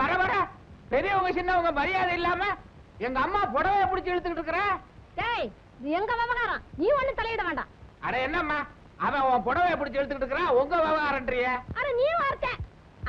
வர வர பெரியவங்க சின்னவங்க மரியாதை இல்லாம எங்க அம்மா புடவைய பிடிச்சு இழுத்துக்கிட்டு இருக்கிற? டேய் இது எங்க விவகாரம்? நீ ஒண்ணு தலையிட வேண்டாம். அட என்னம்மா? அவன் உன் புடவைய பிடிச்சு இழுத்துக்கிட்டு இருக்கிறான் உங்க விவகாரன்றிய அட நீ வார்த்த.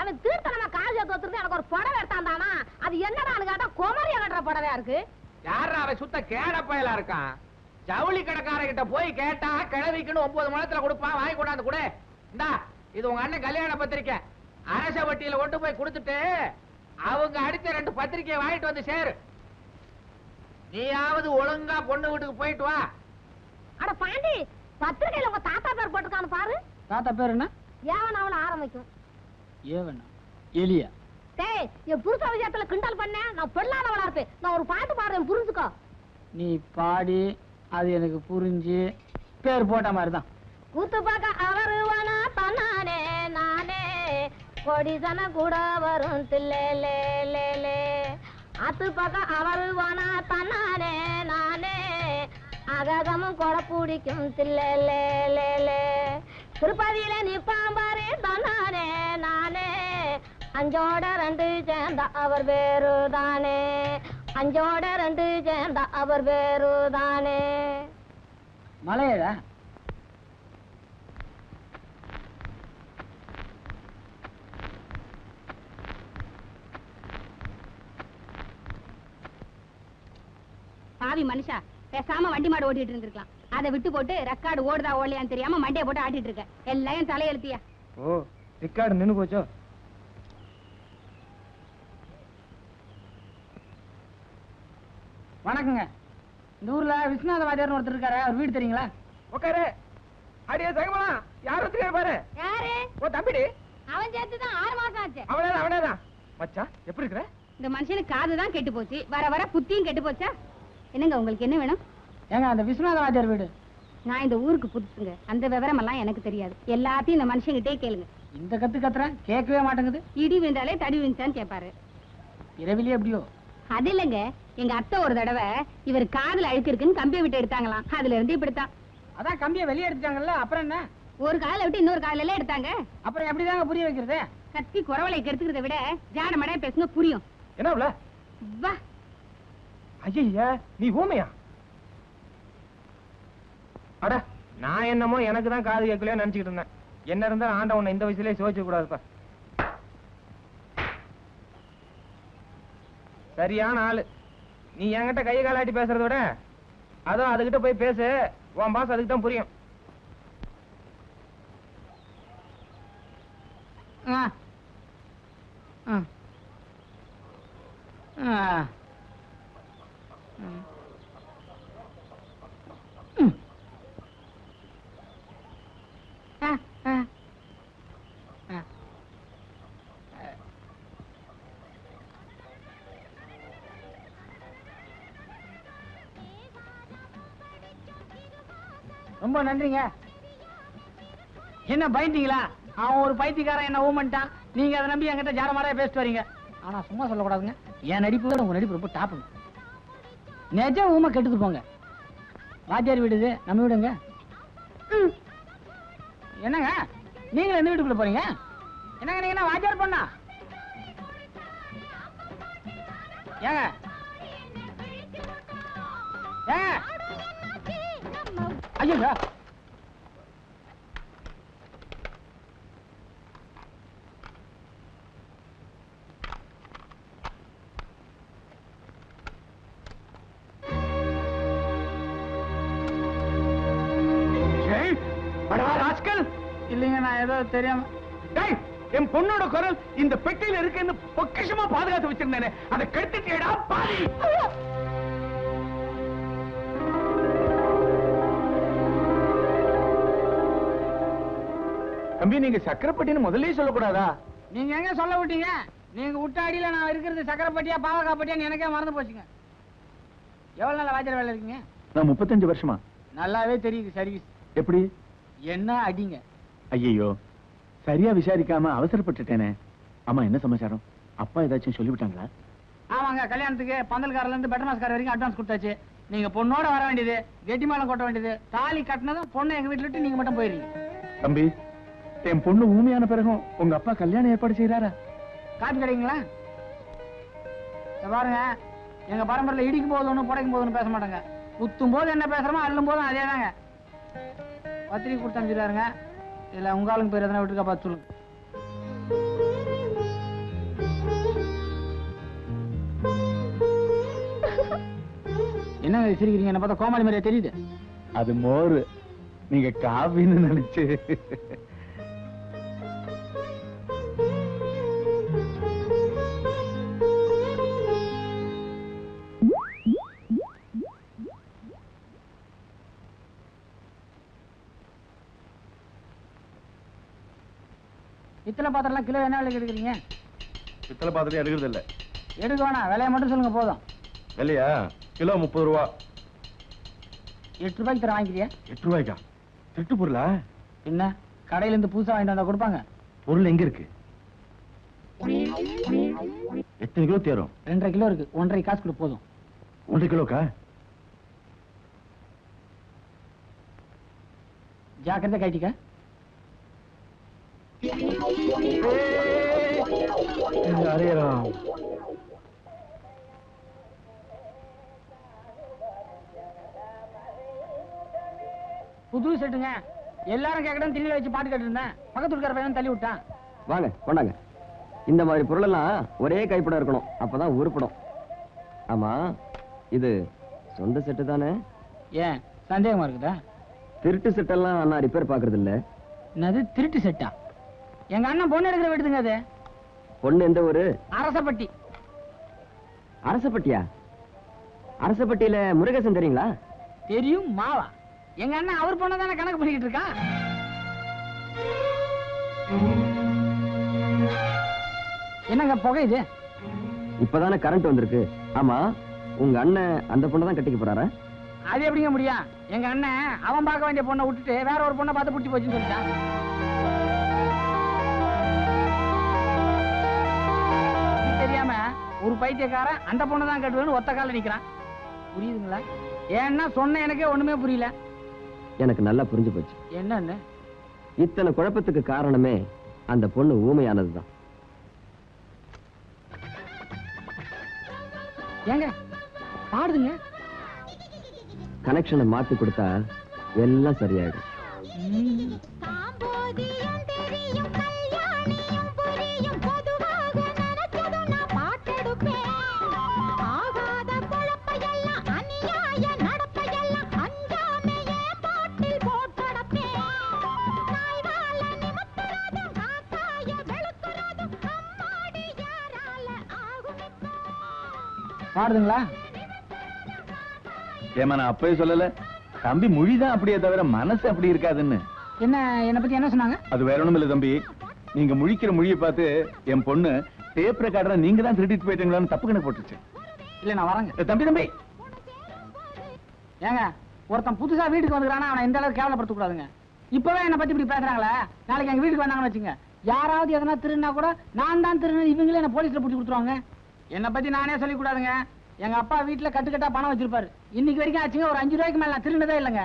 அவன் தீர்த்தனமா சேர்த்து வச்சிருந்து எனக்கு ஒரு புடவை எடுத்தாந்தானா அது என்னடான்னு கேட்டா குமரியா கட்டுற புடவையா இருக்கு? யாரா அவன் சுத்த கேட பயலா இருக்கான்? ஜவுளி கடைக்காரங்கிட்ட போய் கேட்டா கிழவிக்குன்னு ஒன்பது மணத்துல கொடுப்பான் வாங்கி கொண்டாந்து கொடு. இந்தா இது உங்க அண்ணன் கல்யாண பத்திரிக்கை. அரச வட்டியில கொண்டு போய் கொடுத்துட்டு அவங்க அடிச்ச ரெண்டு பத்திரிக்கையை வாங்கிட்டு வந்து சேரு. நீயாவது ஒழுங்கா பொண்ணு வீட்டுக்கு போயிட்டு வா. அட பாண்டி பத்திரிக்கையில உங்க தாத்தா பேர் போட்டிருக்கான்னு பாரு. தாத்தா பேர் என்ன? ஏவன் அவள ஆரம்பிக்கும். ஏவண்ணா எலியா? டேய் என் புருஷ விஷயத்துல கிண்டல் பண்ண. நான் பெண்ணாதவளா இருப்பேன். நான் ஒரு பாட்டு பாடுறேன் புரிஞ்சுக்கோ. நீ பாடி அது எனக்கு புரிஞ்சு பேர் போட்ட மாதிரி தான் கூத்து பார்க்க அவரு வேணா தன்னானே நானே கொடிசன கூட வரும். தில்லே அத்து பக்கம் அவரு வானா தன்னானே நானே. அகதமும் கொடை பிடிக்கும். தில்லே திருப்பதியில நிப்பாம்பாரு தன்னானே நானே. அஞ்சோட ரெண்டு சேர்ந்த அவர் வேறு தானே. அஞ்சோட ரெண்டு சேர்ந்த அவர் வேறு தானே. மலையடா. பாவி மனுஷா. பேசாம வண்டி மாடு ஓட்டிட்டு இருந்திருக்கலாம். அதை விட்டு போட்டு ரெக்கார்டு ஓடுதா ஓடலையான்னு தெரியாம மண்டைய போட்டு ஆட்டிட்டு இருக்க எல்லாம் தலையெழுத்தியா ஓ ரிக்கார்டு நின்னு போச்சோ? வணக்கங்க. இந்த ஊர்ல விஸ்வநாத வாத்தியார்னு ஒருத்தர் இருக்காரு. அவர் வீடு தெரியுங்களா? உட்காரு. அடியே சகமா யார் ஒத்துக்காரு பாரு. யாரு? ஓ தம்பிடி. அவன் சேர்த்து தான் ஆறு மாசம் ஆச்சு. அவனேதான் அவனேதான். மச்சான் எப்படி இருக்கிற? இந்த மனுஷனுக்கு காது தான் கெட்டு போச்சு வர வர புத்தியும் கெட்டு போச்சா என்னங்க உங்களுக்கு என்ன வேணும்? ஏங்க அந்த விஸ்வநாத வாத்தியார் வீடு. நான் இந்த ஊருக்கு புதுசுங்க. அந்த விவரம் எல்லாம் எனக்கு தெரியாது. எல்லாத்தையும் இந்த மனுஷங்கிட்டே கேளுங்க. இந்த கத்து கத்துறேன் கேட்கவே மாட்டேங்குது. இடி விழுந்தாலே தடி விழுந்தான்னு கேட்பாரு இரவிலே எப்படியோ? அது இல்லைங்க. எங்க அத்தை ஒரு தடவை இவர் காதுல அழுக்கு இருக்குன்னு கம்பியை விட்டு எடுத்தாங்களாம். அதுல இருந்து இப்படித்தான். அதான் கம்பியை வெளியே எடுத்துட்டாங்கல்ல அப்புறம் என்ன? ஒரு காலை விட்டு இன்னொரு காலையில எல்லாம் எடுத்தாங்க. அப்புறம் எப்படிதாங்க புரிய வைக்கிறது? கத்தி குறவளை கெடுத்துக்கிறத விட ஜாட மடைய பேசுங்க புரியும். என்ன வா. ஐயா நீ ஊமையா? அட நான் என்னமோ எனக்கு தான் காது கேட்கலையோ நினைச்சுக்கிட்டு இருந்தேன். என்ன இருந்தாலும் ஆண்ட உன்னை இந்த வயசுலயே சோதிச்சு கூடாதுப்பா சரியான ஆளு. நீ என்கிட்ட கையை காலாட்டி பேசுறத விட அதோ அதுகிட்ட போய் பேசு. உன் பாஸ் அதுக்கு தான் புரியும். ஆ. ஆ. ஆ. ரொம்ப நன்றிங்க. என்ன பயந்தீங்களா? அவன் ஒரு பைத்தியக்காரன் என்ன ஊமன்ட்டான் நீங்க அதை நம்பி என்கிட்ட மாடையா பேசிட்டு வரீங்க. ஆனா சும்மா சொல்லக்கூடாதுங்க. என் நடிப்பு உங்க நடிப்பு ரொம்ப டாப்புங்க நிஜம் ஊமை கெட்டுது போங்க. வாத்தியார் வீடு இது நம்ம வீடுங்க. என்னங்க? நீங்க எந்த வீட்டுக்குள்ள போறீங்க? என்னங்க நீங்க என்ன வாத்தியார் பண்ணா? ஏங்க. ஏங்க. ஐயோ இல்லைங்க நான் ஏதோ தெரியாம என் பொண்ணோட குரல் இந்த பெட்டியில இருக்குன்னு பொக்கிஷமா பாதுகாத்து வச்சிருந்தேனே. அதை கெடுத்துட்டேடா பாதி தம்பி நீங்க சக்கரப்பட்டின்னு முதல்லயே சொல்லக்கூடாதா? நீங்க எங்க சொல்ல விட்டீங்க? நீங்க விட்ட அடியில நான் இருக்கிறது சக்கரப்பட்டியா பாவக்காப்பட்டியான்னு எனக்கே மறந்து போச்சுங்க. எவ்வளவு நாள் வாத்தியார் வேலை இருக்கீங்க? நான் முப்பத்தஞ்சு வருஷமா. நல்லாவே தெரியுது சர்வீஸ் எப்படி? என்ன அடிங்க? ஐயோ சரியா விசாரிக்காம அவசரப்பட்டுட்டேனே. ஆமா என்ன சமாச்சாரம்? அப்பா ஏதாச்சும் சொல்லிவிட்டாங்களா? ஆமாங்க கல்யாணத்துக்கு பந்தல்காரர்ல இருந்து பெட்டமாஸ்கார வரைக்கும் அட்வான்ஸ் கொடுத்தாச்சு. நீங்க பொண்ணோட வர வேண்டியது கெட்டி மேளம் கொட்ட வேண்டியது தாலி கட்டினதும் பொண்ணை எங்க வீட்டுல விட்டு நீங்க மட்டும் போயிருங்க தம்பி என் பொண்ணு ஊமையான பிறகும் உங்க அப்பா கல்யாணம் ஏற்பாடு செய்யறாரா காப்பி கிடைக்குங்களா பாருங்க. எங்க பரம்பரையில இடிக்கும் போது ஒண்ணு புடைக்கும் போது பேச மாட்டாங்க. குத்தும் போது என்ன பேசுறோமோ அள்ளும் போதும் அதே தாங்க பத்திரிக்கை கொடுத்து அனுப்பிச்சிருக்காருங்க இதுல உங்க ஆளுங்க பேர் எதனா விட்டுருக்கா பார்த்து சொல்லுங்க. என்னங்க சிரிக்கிறீங்க? என்ன பார்த்தா கோமாளி மாதிரியா தெரியுது. அது மோரு. நீங்க காபின்னு நினைச்சு. பித்தளை பாத்திரம்லாம் கிலோ என்ன விலைக்கு எடுக்கிறீங்க? பித்தளை பாத்திரம் எடுக்கிறது இல்ல எடுக்க வேணாம் விலையை மட்டும் சொல்லுங்க போதும். இல்லையா கிலோ முப்பது ரூபா. எட்டு ரூபாய்க்கு தர வாங்கிக்கிறியா? எட்டு ரூபாய்க்கா? திருட்டு பொருளா? என்ன? கடையில இருந்து புதுசா வாங்கிட்டு வந்தா கொடுப்பாங்க. பொருள் எங்க இருக்கு? எத்தனை கிலோ தேரும்? ரெண்டரை கிலோ இருக்கு. ஒன்றரை காசு கொடு போதும். ஒன்றரை கிலோக்கா? ஜாக்கிரதை கைட்டிக்க. அரையலாம் புது செட்டுங்க. எல்லாரும் கேட்கணும் திண்ணில வச்சு பாட்டு கேட்டு இருந்தேன் பக்கத்து இருக்கிற பையன் தள்ளி விட்டான். வாங்க கொண்டாங்க. இந்த மாதிரி பொருளெல்லாம் ஒரே கைப்படம் இருக்கணும். அப்பதான் உருப்படும் ஆமா இது சொந்த செட்டு தானே? ஏன் சந்தேகமா இருக்குதா? திருட்டு செட்டெல்லாம் நான் ரிப்பேர் பாக்குறது இல்ல என்னது திருட்டு செட்டா? எங்க அண்ணன் பொண்ணு எடுக்கிற வீட்டுங்க அது. பொண்ணு எந்த ஊரு? அரசப்பட்டி. அரசப்பட்டியா? அரசப்பட்டியில முருகேசன் தெரியுங்களா? தெரியும் மாவா. எங்க அண்ணன் அவர் பொண்ணை தானே கணக்கு பண்ணிக்கிட்டு இருக்கான் என்னங்க புகை இது? இப்பதானே கரண்ட் வந்திருக்கு. ஆமா உங்க அண்ணன் அந்த பொண்ணை தான் கட்டிக்க போறாரா? அது எப்படிங்க முடியும்? எங்க அண்ணன் அவன் பார்க்க வேண்டிய பொண்ணை விட்டுட்டு வேற ஒரு பொண்ணை பார்த்து பிடிச்சி போச்சுன்னு சொல்லிட்டான். ஒரு பைத்தியக்காரன் அந்த பொண்ணை தான் கட்டுவேன்னு ஒத்த கால நிக்கிறான். புரியுதுங்களா? ஏன்னா சொன்ன எனக்கே ஒண்ணுமே புரியல. எனக்கு நல்லா புரிஞ்சு போச்சு. என்னன்னு? இத்தனை குழப்பத்துக்கு காரணமே அந்த பொண்ணு ஊமையானதுதான். ஏங்க பாடுதுங்க. கனெக்ஷனை மாத்தி கொடுத்தா எல்லாம் சரியாயிடும். பாடுதுங்களா? ஏமா நான் அப்பவே சொல்லல. தம்பி மொழிதான் அப்படியே தவிர மனசு அப்படி இருக்காதுன்னு. என்ன என்னை பத்தி என்ன சொன்னாங்க? அது வேற ஒண்ணும் இல்ல தம்பி. நீங்க முழிக்கிற மொழியை பார்த்து என் பொண்ணு டேப் ரெக்கார்டரை நீங்க தான் திருடிட்டு போயிட்டீங்களான்னு தப்பு கணக்கு போட்டுருச்சு. இல்ல நான் வரேங்க. ஏ, தம்பி தம்பி. ஏங்க ஒருத்தன் புதுசா வீட்டுக்கு வந்துக்கிறானா அவனை இந்த அளவுக்கு கேவலப்படுத்த கூடாதுங்க இப்பவே என்ன பத்தி இப்படி பேசுறாங்களே? நாளைக்கு எங்க வீட்டுக்கு வந்தாங்கன்னு வச்சுங்க. யாராவது எதனா திருநா கூட நான் தான் திருநு இவங்களே என்ன போலீஸ்ல பிடிச்சி கொடுத்துருவாங்க. என்னை பத்தி நானே சொல்லி கூடாதுங்க எங்க அப்பா வீட்டுல கட்டுக்கட்டா பணம் வச்சிருப்பாரு. இன்னைக்கு வரைக்கும் ஆச்சுங்க ஒரு அஞ்சு ரூபாய்க்கு மேல நான் திருநதே இல்லைங்க.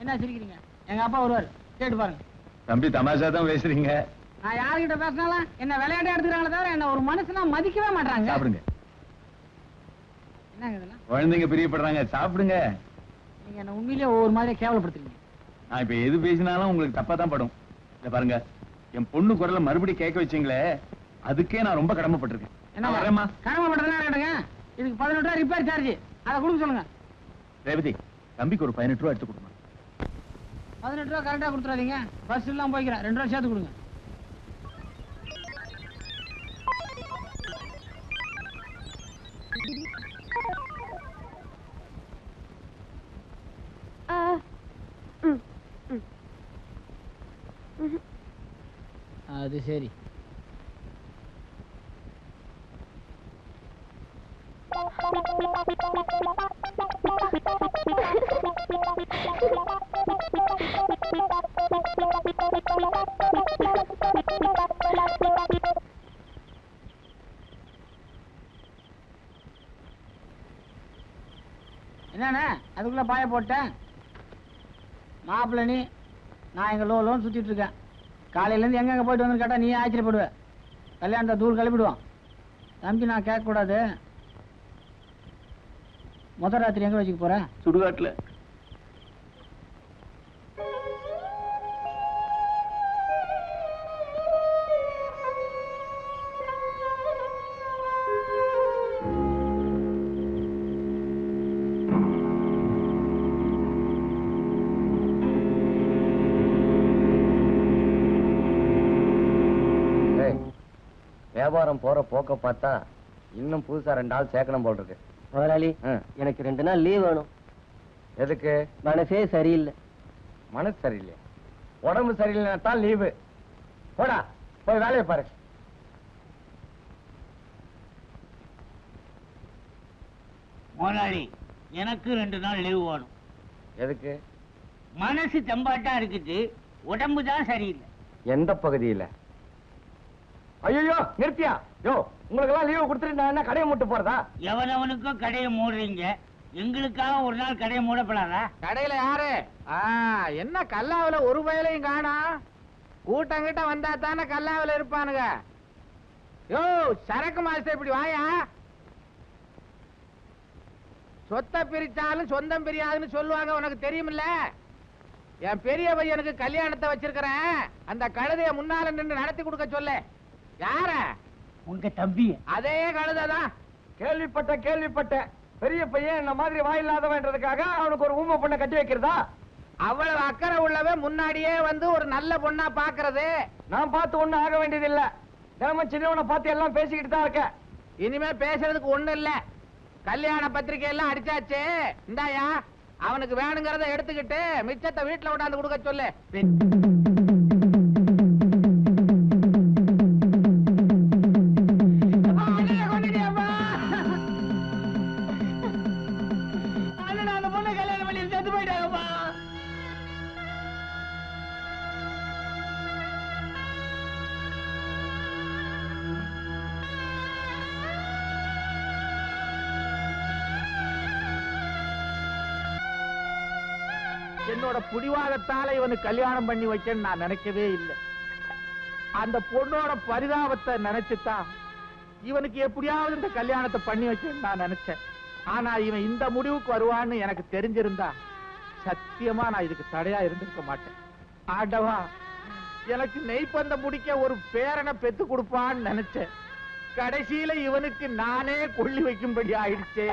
என்ன சிரிக்கிறீங்க? எங்க அப்பா வருவாரு. கேட்டு பாருங்க. தம்பி தமாஷா தான் பேசுறீங்க. நான் யார்கிட்ட பேசினாலும் என்ன விளையாட்டா எடுத்துக்கிறாங்களே தவிர என்ன ஒரு மனுஷனா மதிக்கவே மாட்டாங்க சாப்பிடுங்க. என்னங்க இதெல்லாம்? குழந்தைங்க பிரியப்படுறாங்க. சாப்பிடுங்க. நீங்க என்ன உண்மையிலேயே ஒவ்வொரு மாதிரியே கேவலப்படுத்துறீங்க. நான் இப்ப எது பேசினாலும் உங்களுக்கு தப்பா தான் படும். இத பாருங்க. என் பொண்ணு குரலை மறுபடியும் கேட்க வச்சீங்களே. அதுக்கே நான் ரொம்ப கடமைப்பட்டிருக்கேன். என்ன வரேம்மா. கடமை பண்றதுனா கேட்டுங்க? இதுக்கு பதினெட்டு ரூபா ரிப்பேர் சார்ஜ் அதை கொடுக்க சொல்லுங்க. ரேவதி தம்பிக்கு ஒரு பதினெட்டு ரூபா எடுத்து கொடுமா. பதினெட்டு ரூபா கரெக்டா கொடுத்துறாதீங்க. பஸ் எல்லாம் போய்க்கிறேன். ரெண்டு ரூபா சேர்த்து கொடுங்க. அது சரி. என்னண்ணே? அதுக்குள்ளே பாய போட்டேன். மாப்பிள்ள நீ நான் எங்கள் லோ லோன் சுற்றிட்டு இருக்கேன். காலையிலேருந்து போயிட்டு வந்து கேட்டால் நீ ஆச்சரியப்படுவ. கல்யாணத்தை தூள் கிளப்பிடுவான் தம்பி நான் கேட்கக்கூடாது. முதல் ராத்திரி எங்கே வச்சுக்க போகிறேன் சுடுகாட்டில். வியாபாரம் போற போக்க பார்த்தா இன்னும் புதுசா ரெண்டு ஆள் சேர்க்கணும் போல் இருக்கு முதலாளி எனக்கு ரெண்டு நாள் லீவ் வேணும். எதுக்கு? மனசே சரியில்லை. மனசு சரியில்லையா? உடம்பு சரியில்லைன்னா தான் லீவு போடா போய் வேலையை பாரு. முதலாளி எனக்கு ரெண்டு நாள் லீவு வேணும். எதுக்கு? மனசு தெம்பாட்டா இருக்குது உடம்பு தான் சரியில்லை. எந்த பகுதியில? ஐயோ நிறுத்தியா? யோ உங்களுக்கு எல்லாம் லீவு கொடுத்துட்டு நான் என்ன கடையை மூட்டு போறதா? எவனவனுக்கும் கடையை மூடுறீங்க? எங்களுக்காக ஒரு நாள் கடையை மூடப்படாதா? கடையில யாரு? ஆ, என்ன கல்லாவுல ஒரு பயலையும் காணோம் கூட்டம் கிட்ட வந்தா தானே கல்லாவுல இருப்பானுங்க. யோ சரக்கு மாஸ்டர் இப்படி வாயா? சொத்தை பிரிச்சாலும் சொந்தம் பிரியாதுன்னு சொல்லுவாங்க உனக்கு தெரியுமில்ல? என் பெரிய பையனுக்கு கல்யாணத்தை வச்சிருக்கிறேன். அந்த கழுதைய முன்னால நின்று நடத்தி கொடுக்க சொல்லு. யார? உங்க தம்பி அதே கழுதை தான் கேள்விப்பட்ட கேள்விப்பட்ட. பெரிய பையன் இந்த மாதிரி வாயில்லாதவன்றதுக்காக அவனுக்கு ஒரு ஊமை பொண்ணை கட்டி வைக்கிறதா? அவ்வளவு அக்கறை உள்ளவன் முன்னாடியே வந்து ஒரு நல்ல பொண்ணா பாக்குறது. நான் பார்த்து ஒண்ணும் ஆக வேண்டியது இல்ல தினமும் சின்னவனை பார்த்து எல்லாம் பேசிக்கிட்டு தான் இருக்க இனிமே பேசுறதுக்கு ஒண்ணு இல்ல. கல்யாண பத்திரிக்கை எல்லாம் அடிச்சாச்சு. இந்தாயா அவனுக்கு வேணுங்கிறத எடுத்துக்கிட்டு மிச்சத்தை வீட்டுல கொண்டாந்து கொடுக்க சொல்லு. பிடிவாதத்தால இவனுக்கு கல்யாணம் பண்ணி வைக்கன்னு நான் நினைக்கவே இல்லை. அந்த பொண்ணோட பரிதாபத்தை நினைச்சுதான் இவனுக்கு எப்படியாவது இந்த கல்யாணத்தை பண்ணி வைக்கன்னு நான் நினைச்சேன். ஆனா இவன் இந்த முடிவுக்கு வருவான்னு எனக்கு தெரிஞ்சிருந்தா சத்தியமா நான் இதுக்கு தடையா இருந்திருக்க மாட்டேன். ஆண்டவா எனக்கு நெய்ப்பந்த முடிக்க ஒரு பேரனை பெத்து கொடுப்பான்னு நினைச்சேன். கடைசியில இவனுக்கு நானே கொள்ளி வைக்கும்படி ஆயிடுச்சே.